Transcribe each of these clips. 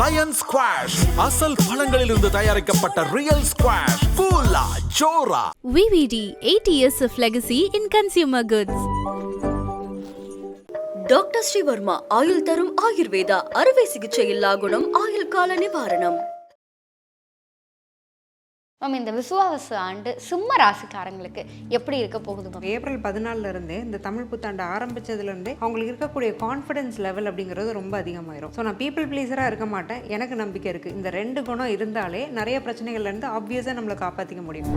Line squash அசல் பழங்களிலிருந்து தயாரிக்கப்பட்ட ரியல் ஸ்குவாஷ் கூலா ஜோரா VVD 8 years of legacy in consumer goods. Doctor Srivarma ஆயுள் தரும் ஆயுர்வேதா அறுவை சிகிச்சை இல்லா குணம் ஆயுள் கால நிவாரணம் மேம் இந்த விசுவாவசு ஆண்டு சிம்ம ராசிக்காரங்களுக்கு எப்படி இருக்க போகுது மேம்? ஏப்ரல் பதினாலுல இருந்தே இந்த தமிழ் புத்தாண்டு ஆரம்பிச்சதுல இருந்தே அவங்களுக்கு இருக்கக்கூடிய கான்ஃபிடன்ஸ் லெவல் அப்படிங்கிறது ரொம்ப அதிகமாயிரும். ஸோ நான் பீப்புள் ப்ளீஸராக இருக்க மாட்டேன். எனக்கு நம்பிக்கை இருக்கு. இந்த ரெண்டு குணம் இருந்தாலே நிறைய பிரச்சனைகள்ல இருந்து நம்மளை காப்பாற்றிக்க முடியும்.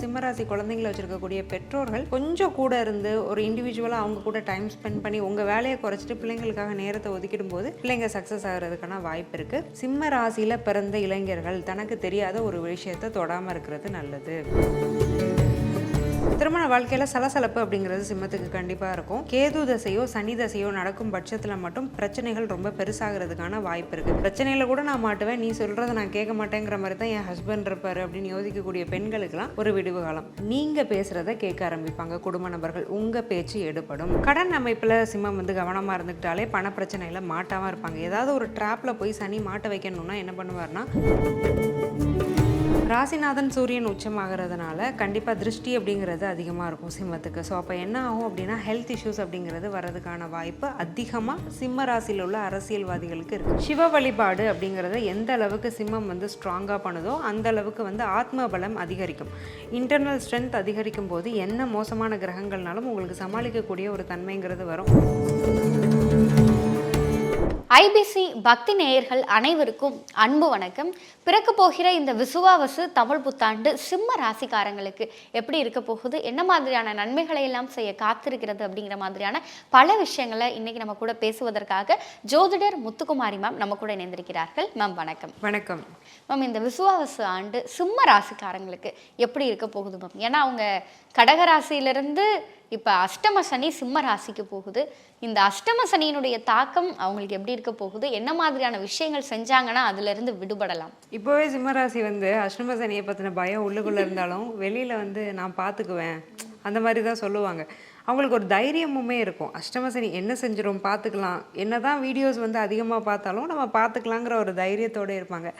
சிம்மராசி குழந்தைங்களை வச்சிருக்கக்கூடிய பெற்றோர்கள் கொஞ்சம் கூட இருந்து ஒரு இண்டிவிஜுவலாக அவங்க கூட டைம் ஸ்பெண்ட் பண்ணி உங்கள் வேலையை குறைச்சிட்டு பிள்ளைங்களுக்காக நேரத்தை ஒதுக்கிடும் போது பிள்ளைங்க சக்ஸஸ் ஆகிறதுக்கான வாய்ப்பு இருக்குது சிம்ம ராசியில் பிறந்த இளைஞர்கள் தனக்கு தெரியாத ஒரு விஷயத்தை தொடாமல் இருக்கிறது நல்லது. திருமண வாழ்க்கையில் சலசலப்பு அப்படிங்கிறது சிம்மத்துக்கு கண்டிப்பாக இருக்கும். கேது தசையோ சனி தசையோ நடக்கும் பட்சத்தில் மட்டும் பிரச்சனைகள் ரொம்ப பெருசாகிறதுக்கான வாய்ப்பு இருக்குது பிரச்சனையில் கூட நான் மாட்டுவேன். நீ சொல்கிறத நான் கேட்க மாட்டேங்கிற மாதிரி தான் என் ஹஸ்பண்ட் இருப்பார் அப்படின்னு யோசிக்கக்கூடிய பெண்களுக்கெல்லாம் ஒரு விடுவு காலம். நீங்கள் பேசுகிறத கேட்க ஆரம்பிப்பாங்க. குடும்ப நபர்கள் உங்கள் பேச்சு எடுபடும். கடன் அமைப்பில் சிம்மம் வந்து கவனமாக இருந்துக்கிட்டாலே பண பிரச்சனையில் மாட்டாமல் இருப்பாங்க. ஏதாவது ஒரு ட்ராப்பில் போய் சனி மாட்ட வைக்கணும்னா என்ன பண்ணுவார்னா ராசிநாதன் சூரியன் உச்சமாகிறதுனால கண்டிப்பாக திருஷ்டி அப்படிங்கிறது அதிகமாக இருக்கும் சிம்மத்துக்கு. ஸோ அப்போ என்ன ஆகும் அப்படின்னா ஹெல்த் இஷ்யூஸ் அப்படிங்கிறது வரதுக்கான வாய்ப்பு அதிகமாக சிம்ம ராசியில் உள்ள அரசியல்வாதிகளுக்கு இருக்குது சிவ வழிபாடு அப்படிங்கிறத எந்த அளவுக்கு சிம்மம் வந்து ஸ்ட்ராங்காக பண்ணுதோ அந்த அளவுக்கு வந்து ஆத்ம பலம் அதிகரிக்கும். இன்டர்னல் ஸ்ட்ரென்த் அதிகரிக்கும் போது என்ன மோசமான கிரகங்கள்னாலும் உங்களுக்கு சமாளிக்கக்கூடிய ஒரு தன்மைங்கிறது வரும். ஐபிசி பக்தி நேயர்கள் அனைவருக்கும் அன்பு வணக்கம். பிறக்க போகிற இந்த விசுவாவசு தமிழ் புத்தாண்டு சிம்ம ராசிக்காரங்களுக்கு எப்படி இருக்க போகுது? என்ன மாதிரியான நன்மைகளை எல்லாம் செய்ய காத்திருக்கிறது அப்படிங்கிற மாதிரியான பல விஷயங்களை இன்னைக்கு நம்ம கூட பேசுவதற்காக ஜோதிடர் முத்துக்குமாரி மேம் நம்ம கூட இணைந்திருக்கிறார்கள். மேம் வணக்கம். வணக்கம். மேம் இந்த விசுவாவசு ஆண்டு சிம்ம ராசிக்காரங்களுக்கு எப்படி இருக்க போகுது மேம் ஏன்னா அவங்க கடக ராசியிலிருந்து இப்போ அஷ்டம சனி சிம்ம ராசிக்கு போகுது. இந்த அஷ்டம சனியினுடைய தாக்கம் அவங்களுக்கு எப்படி இருக்க போகுது? என்ன மாதிரியான விஷயங்கள் செஞ்சாங்கன்னா அதுலேருந்து விடுபடலாம். இப்போவே சிம்மராசி வந்து அஷ்டம சனியை பற்றின பயம் உள்ளுக்குள்ளே இருந்தாலும் வெளியில் வந்து நான் பார்த்துக்குவேன் அந்த மாதிரி தான் சொல்லுவாங்க. அவங்களுக்கு ஒரு தைரியமுமே இருக்கும். அஷ்டமசனி என்ன செஞ்சிடும் பார்த்துக்கலாம் என்ன தான் வீடியோஸ் வந்து அதிகமாக பார்த்தாலும் நம்ம பார்த்துக்கலாங்கிற ஒரு தைரியத்தோடு இருப்பாங்க.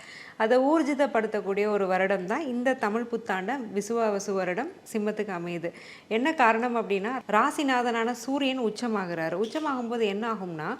அதை ஊர்ஜிதப்படுத்தக்கூடிய ஒரு வருடம் தான் இந்த தமிழ் புத்தாண்ட விசுவாவசு வருடம் சிம்மத்துக்கு அமையுது. என்ன காரணம் அப்படின்னா ராசிநாதனான சூரியன் உச்சமாகிறாரு. உச்சமாகும்போது என்ன ஆகும்னா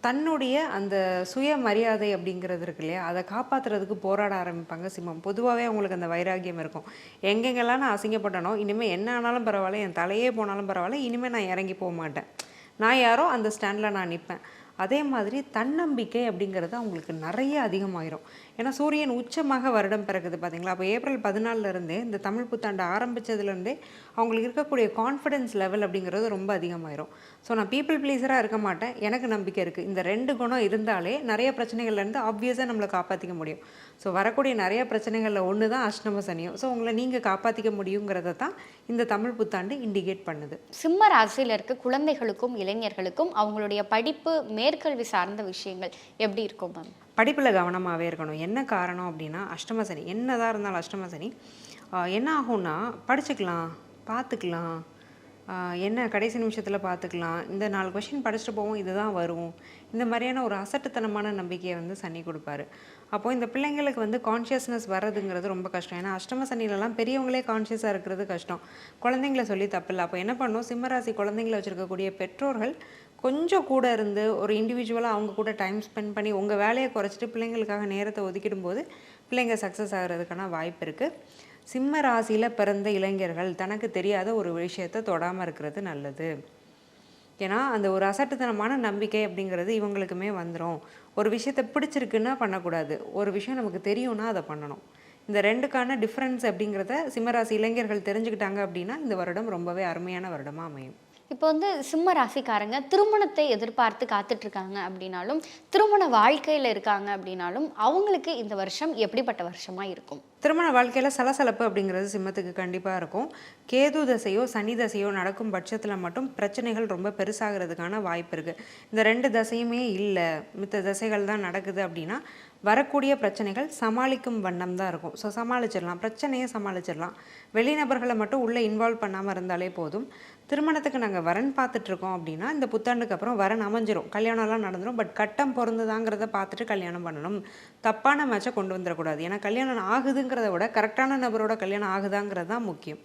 தன்னுடைய அந்த சுயமரியாதை அப்படிங்கிறது இருக்கு இல்லையா? அதை காப்பாற்றுறதுக்கு போராட ஆரம்பிப்பாங்க சிம்மம். பொதுவாகவே அவங்களுக்கு அந்த வைராகியம் இருக்கும். எங்கெங்கெல்லாம் நான் அசிங்கப்பட்டனோ இனிமேல் என்ன ஆனாலும் பரவாயில்ல என் தலையே போனாலும் பரவாயில்ல இனிமேல் நான் இறங்கி போக மாட்டேன். நான் யாரோ அந்த ஸ்டாண்டில் நான் நிற்பேன் அதே மாதிரி தன்னம்பிக்கை அப்படிங்கிறது அவங்களுக்கு நிறைய அதிகமாயிரும். ஏன்னா சூரியன் உச்சமாக வருடம் பிறகுது பார்த்தீங்களா அப்போ ஏப்ரல் பதினாலுலேருந்தே இந்த தமிழ் புத்தாண்டு ஆரம்பிச்சதுலேருந்தே அவங்களுக்கு இருக்கக்கூடிய கான்ஃபிடன்ஸ் லெவல் அப்படிங்கிறது ரொம்ப அதிகமாயிரும். ஸோ நான் பீப்புள் ப்ளீஸராக இருக்க மாட்டேன். எனக்கு நம்பிக்கை இருக்குது இந்த ரெண்டு குணம் இருந்தாலே நிறைய பிரச்சனைகள்லேருந்து ஆப்வியஸாக நம்மளை காப்பாற்றிக்க முடியும். ஸோ வரக்கூடிய நிறைய பிரச்சனைகளில் ஒன்று தான் அஷ்டம சனியும். ஸோ உங்களை நீங்கள் காப்பாற்றிக்க முடியுங்கிறத தான் இந்த தமிழ் புத்தாண்டு இண்டிகேட் பண்ணுது. சிம்ம ராசியில் இருக்க குழந்தைகளுக்கும் இளைஞர்களுக்கும் அவங்களுடைய படிப்பு மேற்கல்வி சார்ந்த விஷயங்கள் எப்படி இருக்கும் மேம் படிப்பில் கவனமாகவே இருக்கணும். என்ன காரணம் அப்படின்னா அஷ்டம சனி. என்னதான் இருந்தாலும் அஷ்டம சனி. என்ன ஆகும்னா படிச்சுக்கலாம் பார்த்துக்கலாம் என்ன கடைசி நிமிஷத்தில் பார்த்துக்கலாம் இந்த நாலு கொஷின் படிச்சுட்டு போவோம் இதுதான் வரும். இந்த மாதிரியான ஒரு அசட்டுத்தனமான நம்பிக்கையை வந்து சனி கொடுப்பாரு. அப்போது இந்த பிள்ளைங்களுக்கு வந்து கான்ஷியஸ்னஸ் வர்றதுங்கிறது ரொம்ப கஷ்டம். ஏன்னா அஷ்டம சனிலலாம் பெரியவங்களே கான்ஷியஸாக இருக்கிறது கஷ்டம். குழந்தைங்கள சொல்லி தப்பில்லை. அப்போ என்ன பண்ணும்? சிம்மராசி குழந்தைங்கள வச்சுருக்கக்கூடிய பெற்றோர்கள் கொஞ்சம் கூட இருந்து ஒரு இண்டிவிஜுவலாக அவங்க கூட டைம் ஸ்பெண்ட் பண்ணி உங்கள் வேலையை குறைச்சிட்டு பிள்ளைங்களுக்காக நேரத்தை ஒதுக்கிடும்போது பிள்ளைங்க சக்ஸஸ் ஆகிறதுக்கான வாய்ப்பு இருக்குது சிம்ம ராசியில் பிறந்த இளைஞர்கள் தனக்கு தெரியாத ஒரு விஷயத்தை தொடாமல் இருக்கிறது நல்லது. ஏன்னா அந்த ஒரு அசட்டுத்தனமான நம்பிக்கை அப்படிங்கிறது இவங்களுக்குமே வந்துடும் ஒரு விஷயத்தை பிடிச்சிருக்குன்னா பண்ணக்கூடாது. ஒரு விஷயம் நமக்கு தெரியும்னா அதை பண்ணணும். இந்த ரெண்டுக்கான டிஃப்ரென்ஸ் அப்படிங்கிறத சிம்மராசி இளைஞர்கள் தெரிஞ்சுக்கிட்டாங்க அப்படின்னா இந்த வருடம் ரொம்பவே அருமையான வருடமாக அமையும். இப்போ வந்து சிம்ம ராசிக்காரங்க திருமணத்தை எதிர்பார்த்து காத்துட்ருக்காங்க அப்படின்னாலும் திருமண வாழ்க்கையில் இருக்காங்க அப்படின்னாலும் அவங்களுக்கு இந்த வருஷம் எப்படிப்பட்ட வருஷமாக இருக்கும்? திருமண வாழ்க்கையில் சலசலப்பு அப்படிங்கிறது சிம்மத்துக்கு கண்டிப்பாக இருக்கும். கேது தசையோ சனி தசையோ நடக்கும் பட்சத்தில் மட்டும் பிரச்சனைகள் ரொம்ப பெருசாகிறதுக்கான வாய்ப்பு இருக்குது இந்த ரெண்டு தசையுமே இல்லை. மித்த தசைகள் தான் நடக்குது அப்படின்னா வரக்கூடிய பிரச்சனைகள் சமாளிக்கும் வண்ணம் தான் இருக்கும். ஸோ சமாளிச்சிடலாம். பிரச்சனையை சமாளிச்சிடலாம். வெளிநபர்களை மட்டும் உள்ளே இன்வால்வ் பண்ணாமல் இருந்தாலே போதும். திருமணத்துக்கு நாங்கள் வரன் பார்த்துட்ருக்கோம் அப்படின்னா இந்த புத்தாண்டுக்கு அப்புறம் வரன் அமைஞ்சிரும். கல்யாணம்லாம் நடந்துடும் பட் கட்டம் பிறந்ததாங்கிறத பார்த்துட்டு கல்யாணம் பண்ணணும். தப்பான மேட்சை கொண்டு வந்துடக்கூடாது. ஏன்னா கல்யாணம் ஆகுதுங்கிறத விட கரெக்டான நபரோட கல்யாணம் ஆகுதாங்கிறது தான் முக்கியம்.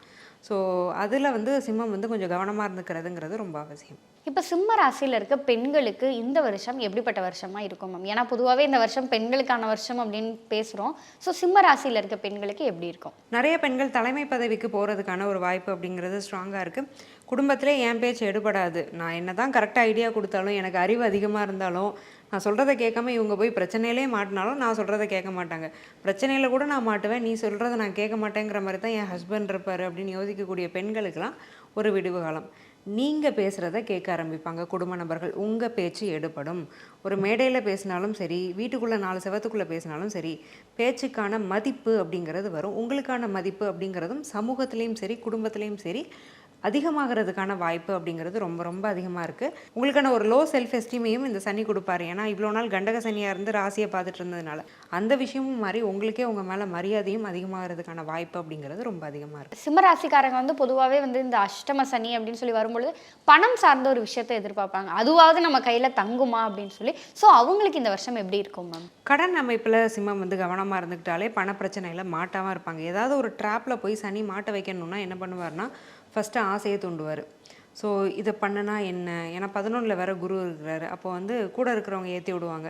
ஸோ அதில் வந்து சிம்மம் வந்து கொஞ்சம் கவனமாக இருந்துக்கிறதுங்கிறது ரொம்ப அவசியம். இப்போ சிம்ம ராசியில் இருக்க பெண்களுக்கு இந்த வருஷம் எப்படிப்பட்ட வருஷமாக இருக்கும் மேம் ஏன்னா பொதுவாகவே இந்த வருஷம் பெண்களுக்கான வருஷம் அப்படின்னு பேசுகிறோம் ஸோ சிம்ம ராசியில் இருக்க பெண்களுக்கு எப்படி இருக்கும்? நிறைய பெண்கள் தலைமை பதவிக்கு போகிறதுக்கான ஒரு வாய்ப்பு அப்படிங்கிறது ஸ்ட்ராங்காக இருக்குது குடும்பத்திலே என் பேச்சு எடுபடாது. நான் என்ன தான் கரெக்டாக ஐடியா கொடுத்தாலும் எனக்கு அறிவு அதிகமாக இருந்தாலும் நான் சொல்கிறத கேட்காம இவங்க போய் பிரச்சனையிலே மாட்டினாலும் நான் சொல்கிறத கேட்க மாட்டாங்க. பிரச்சனையில் கூட நான் மாட்டுவேன். நீ சொல்கிறத நான் கேட்க மாட்டேங்கிற மாதிரி தான் என் ஹஸ்பண்ட் இருப்பார் அப்படின்னு யோசிக்கக்கூடிய பெண்களுக்கெல்லாம் ஒரு விடுவு காலம். நீங்கள் பேசுகிறத கேட்க ஆரம்பிப்பாங்க. குடும்ப நபர்கள் உங்கள் பேச்சு எடுபடும். ஒரு மேடையில் பேசினாலும் சரி வீட்டுக்குள்ளே நாலு செவத்துக்குள்ளே பேசினாலும் சரி பேச்சுக்கான மதிப்பு அப்படிங்கிறது வரும். உங்களுக்கான மதிப்பு அப்படிங்கிறதும் சமூகத்துலேயும் சரி குடும்பத்துலேயும் சரி அதிகமாகிறதுக்கான வாய்ப்பு அப்படிங்கிறது ரொம்ப ரொம்ப அதிகமாக இருக்குது உங்களுக்கான ஒரு லோ செல்ஃப் எஸ்டீமையும் இந்த சனி கொடுப்பாரு. ஏன்னா இவ்வளோ நாள் கண்டக சனியாக இருந்து ராசியை பார்த்துட்டு இருந்ததுனால அந்த விஷயமும் மாதிரி உங்களுக்கே உங்கள் மேலே மரியாதையும் அதிகமாகிறதுக்கான வாய்ப்பு அப்படிங்கிறது ரொம்ப அதிகமாக இருக்குது சிம்ம ராசிக்காரங்க வந்து பொதுவாகவே வந்து இந்த அஷ்டம சனி அப்படின்னு சொல்லி வரும்பொழுது பணம் சார்ந்த ஒரு விஷயத்தை எதிர்பார்ப்பாங்க. அதுவாவது நம்ம கையில் தங்குமா அப்படின்னு சொல்லி. ஸோ அவங்களுக்கு இந்த வருஷம் எப்படி இருக்கும் மேம் கடன் அமைப்பில் சிம்மம் வந்து கவனமாக இருந்துக்கிட்டாலே பண பிரச்சனையில் மாட்டாமல் இருப்பாங்க. ஏதாவது ஒரு ட்ராப்பில் போய் சனி மாட்ட வைக்கணும்னா என்ன பண்ணுவார்னா ஃபஸ்ட்டு ஆசையை தூண்டுவார். ஸோ இதை பண்ணனா என்ன? ஏன்னா பதினொன்றில் வேறு குரு இருக்கிறாரு. அப்போ வந்து கூட இருக்கிறவங்க ஏற்றி விடுவாங்க.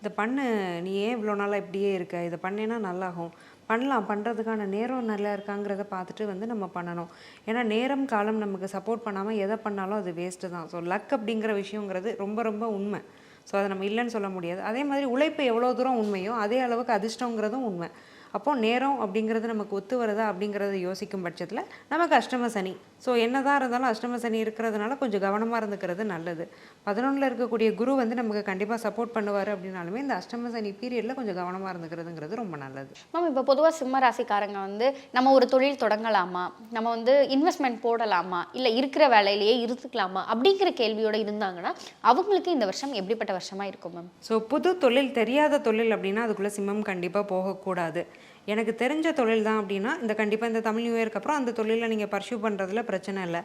இதை பண்ணு நீ ஏன் இவ்வளோ நாளாக இப்படியே இருக்க? இதை பண்ணேன்னா நல்லாகும். பண்ணலாம். பண்ணுறதுக்கான நேரம் நல்லா இருக்காங்கிறத பார்த்துட்டு வந்து நம்ம பண்ணணும். ஏன்னா நேரம் காலம் நமக்கு சப்போர்ட் பண்ணாமல் எதை பண்ணாலும் அது வேஸ்ட்டு தான். ஸோ லக் அப்படிங்கிற விஷயங்கிறது ரொம்ப ரொம்ப உண்மை. ஸோ அதை நம்ம இல்லைன்னு சொல்ல முடியாது. அதே மாதிரி உழைப்பு எவ்வளோ தூரம் உண்மையோ அதே அளவுக்கு அதிர்ஷ்டங்கிறதும் உண்மை. அப்போது நேரம் அப்படிங்கிறது நமக்கு ஒத்து வருதா அப்படிங்கிறத யோசிக்கும் பட்சத்தில் நம்ம அஷ்டம சனி. ஸோ என்னதான் இருந்தாலும் அஷ்டம சனி இருக்கிறதுனால கொஞ்சம் கவனமாக இருந்துக்கிறது நல்லது. பதினொன்றில் இருக்கக்கூடிய குரு வந்து நமக்கு கண்டிப்பாக சப்போர்ட் பண்ணுவார் அப்படின்னாலுமே இந்த அஷ்டம சனி பீரியடில் கொஞ்சம் கவனமாக இருந்துக்கிறதுங்கிறது ரொம்ப நல்லது. மேம் இப்போ பொதுவாக சிம்ம ராசிக்காரங்க வந்து நம்ம ஒரு தொழில் தொடங்கலாமா? நம்ம வந்து இன்வெஸ்ட்மெண்ட் போடலாமா? இல்லை இருக்கிற வேலையிலேயே இருந்துக்கலாமா? அப்படிங்கிற கேள்வியோட இருந்தாங்கன்னா அவங்களுக்கு இந்த வருஷம் எப்படிப்பட்ட வருஷமா இருக்கும் மேம் ஸோ புது தொழில் தெரியாத தொழில் அப்படின்னா அதுக்குள்ளே சிம்மம் கண்டிப்பாக போகக்கூடாது. எனக்கு தெரிஞ்ச தொழில் தான் அப்படின்னா இந்த கண்டிப்பாக இந்த தமிழ் நியூ இயர்க்கு அப்புறம் அந்த தொழிலில் நீங்கள் பர்சியூ பண்ணுறதுல பிரச்சனை இல்லை.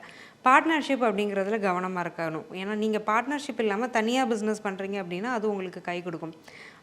பார்ட்னர்ஷிப் அப்படிங்கிறதுல கவனமாக இருக்கணும். ஏன்னா நீங்கள் பார்ட்னர்ஷிப் இல்லாமல் தனியாக பிஸ்னஸ் பண்ணுறீங்க அப்படின்னா அது உங்களுக்கு கை கொடுக்கும்.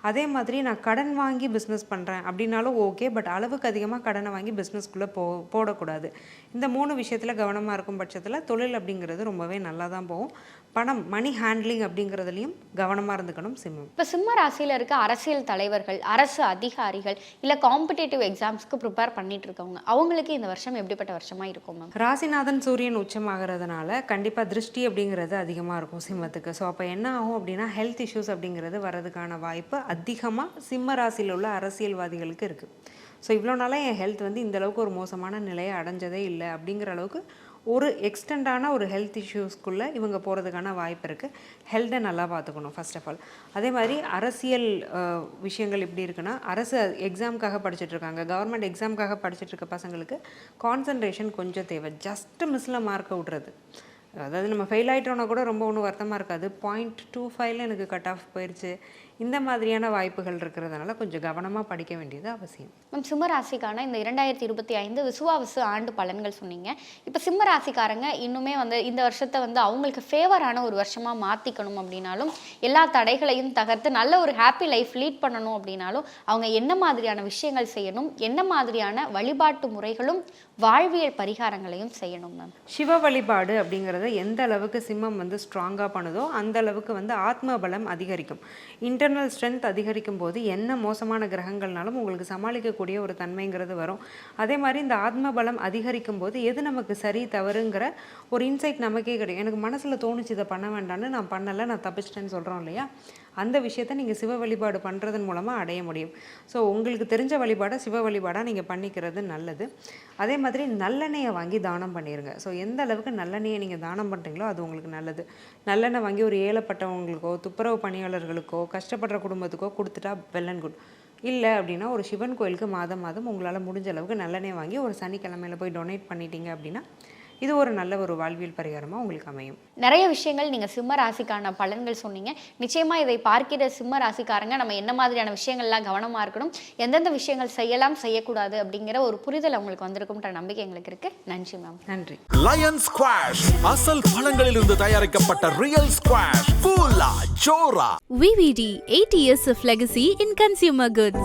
அதே மாதிரி நான் கடன் வாங்கி பிஸ்னஸ் பண்ணுறேன் அப்படின்னாலும் ஓகே பட் அளவுக்கு அதிகமாக கடனை வாங்கி பிஸ்னஸ்க்குள்ளே போ போடக்கூடாது. இந்த மூணு விஷயத்தில் கவனமாக இருக்கும் பட்சத்தில் தொழில் அப்படிங்கிறது ரொம்பவே நல்லா தான் போகும். பணம் மணி ஹேண்ட்லிங் அப்படிங்கிறதுலையும் கவனமாக இருந்துக்கணும் சிம்மம். இப்போ சிம்ம ராசியில் இருக்க அரசியல் தலைவர்கள் அரசு அதிகாரிகள் இல்லை காம்படிட்டிவ் எக்ஸாம்ஸ்க்கு ப்ரிப்பேர் பண்ணிட்டு இருக்கவங்க அவங்களுக்கு இந்த வருஷம் எப்படிப்பட்ட வருஷமா இருக்கும் மேம் ராசிநாதன் சூரியன் உச்சமாகிறதுனால கண்டிப்பாக திருஷ்டி அப்படிங்கிறது அதிகமாக இருக்கும் சிம்மத்துக்கு. ஸோ அப்போ என்ன ஆகும் அப்படின்னா ஹெல்த் இஷ்யூஸ் அப்படிங்கிறது வரதுக்கான வாய்ப்பு அதிகமாக சிம்ம ராசியில் உள்ள அரசியல்வாதிகளுக்கு இருக்குது ஸோ இவ்வளோ நாளாக என் ஹெல்த் வந்து இந்தளவுக்கு ஒரு மோசமான நிலையை அடைஞ்சதே இல்லை அப்படிங்கிற அளவுக்கு ஒரு எக்ஸ்டெண்டான ஒரு ஹெல்த் இஷ்யூஸ்க்குள்ளே இவங்க போகிறதுக்கான வாய்ப்பு இருக்குது ஹெல்த்தை நல்லா பார்த்துக்கணும் ஃபர்ஸ்ட் ஆஃப் ஆல் அதே மாதிரி அரசியல் விஷயங்கள் எப்படி இருக்குன்னா அரசு எக்ஸாமுக்காக படிச்சுட்ருக்காங்க கவர்மெண்ட் எக்ஸாமுக்காக படிச்சுட்ருக்க பசங்களுக்கு கான்சன்ட்ரேஷன் கொஞ்சம் தேவை. ஜஸ்ட்டு மிஸ்ஸில் மார்க்கை விட்றது. அதாவது நம்ம ஃபெயில் ஆகிட்டோன்னா கூட ரொம்ப ஒன்றும் வருத்தமாக இருக்காது. பாயிண்ட் டூ ஃபைவ்ல எனக்கு கட் ஆஃப் போயிடுச்சு இந்த மாதிரியான வாய்ப்புகள் இருக்கிறதுனால கொஞ்சம் கவனமாக படிக்க வேண்டியது அவசியம். மேம் சிம்ம ராசிக்கான இந்த இரண்டாயிரத்தி இருபத்தி ஐந்து விசுவாவசு ஆண்டு பலன்கள் சொன்னீங்க. இப்போ சிம்ம ராசிக்காரங்க இன்னுமே வந்து இந்த வருஷத்தை வந்து அவங்களுக்கு ஃபேவரான ஒரு வருஷமாக மாற்றிக்கணும் அப்படின்னாலும் எல்லா தடைகளையும் தகர்த்து நல்ல ஒரு ஹாப்பி லைஃப் லீட் பண்ணணும் அப்படின்னாலும் அவங்க என்ன மாதிரியான விஷயங்கள் செய்யணும் என்ன மாதிரியான வழிபாட்டு முறைகளும் வாழ்வியல் பரிகாரங்களையும் செய்யணும் மேம். சிவ வழிபாடு அப்படிங்கிறத எந்த அளவுக்கு சிம்மம் வந்து ஸ்ட்ராங்காக பண்ணுதோ அந்த அளவுக்கு வந்து ஆத்ம பலம் அதிகரிக்கும் இன்டர்னல் ஸ்ட்ரென்த் அதிகரிக்கும் போது என்ன மோசமான கிரகங்கள்னாலும் உங்களுக்கு சமாளிக்கக்கூடிய ஒரு தன்மைங்கிறது வரும். அதே மாதிரி இந்த ஆத்ம பலம் அதிகரிக்கும் போது எது நமக்கு சரி தவறுங்கிற ஒரு இன்சைட் நமக்கே கிடைக்கும். எனக்கு மனசில் தோணுச்சு இதை பண்ண வேண்டாம்னு நான் பண்ணலை நான் தப்பிச்சிட்டேன்னு சொல்கிறோம் இல்லையா? அந்த விஷயத்தை நீங்கள் சிவ வழிபாடு பண்ணுறதன் மூலமாக அடைய முடியும். ஸோ உங்களுக்கு தெரிஞ்ச வழிபாடை சிவ வழிபாடாக நீங்கள் பண்ணிக்கிறது நல்லது. அதே மாதிரி நல்லெண்ணெயை வாங்கி தானம் பண்ணிடுங்க ஸோ எந்த அளவுக்கு நல்லெண்ணெயை நீங்கள் தானம் பண்ணுறீங்களோ அது உங்களுக்கு நல்லது. நல்லெண்ணெய் வாங்கி ஒரு ஏழப்பட்டவங்களுக்கோ துப்புரவு பணியாளர்களுக்கோ கஷ்டப்படுற குடும்பத்துக்கோ கொடுத்துட்டா வெல் அண்ட் குட். இல்லை அப்படின்னா ஒரு சிவன் கோயிலுக்கு மாதம் மாதம் உங்களால் முடிஞ்ச அளவுக்கு நல்லெண்ணெய் வாங்கி ஒரு சனிக்கிழமையில போய் டொனேட் பண்ணிட்டீங்க அப்படின்னா இது ஒரு நல்ல ஒரு வாழ்வியல் பரிகாரமாக உங்களுக்கு அமையும். நிறைய விஷயங்கள் நீங்க சிம்ம ராசிக்கான பலன்கள் சொன்னீங்க. நிச்சயமா இதை பார்க்கிற சிம்ம ராசிக்காரங்க நம்ம என்ன மாதிரியான விஷயங்கள்லாம் கவனமா இருக்கணும் எந்தெந்த விஷயங்கள் செய்யலாம் செய்யக்கூடாது அப்படிங்கிற ஒரு புரிதல் அவங்களுக்கு வந்திருக்கும்ன்ற நம்பிக்கை எங்களுக்கு இருக்கு. நன்றி மேம். நன்றி. லயன் ஸ்குவாஷ் அசல் பழங்களிலிருந்து தயாரிக்கப்பட்ட ரியல் ஸ்குவாஷ் ஜோரா VVD, 8 years of legacy in consumer goods.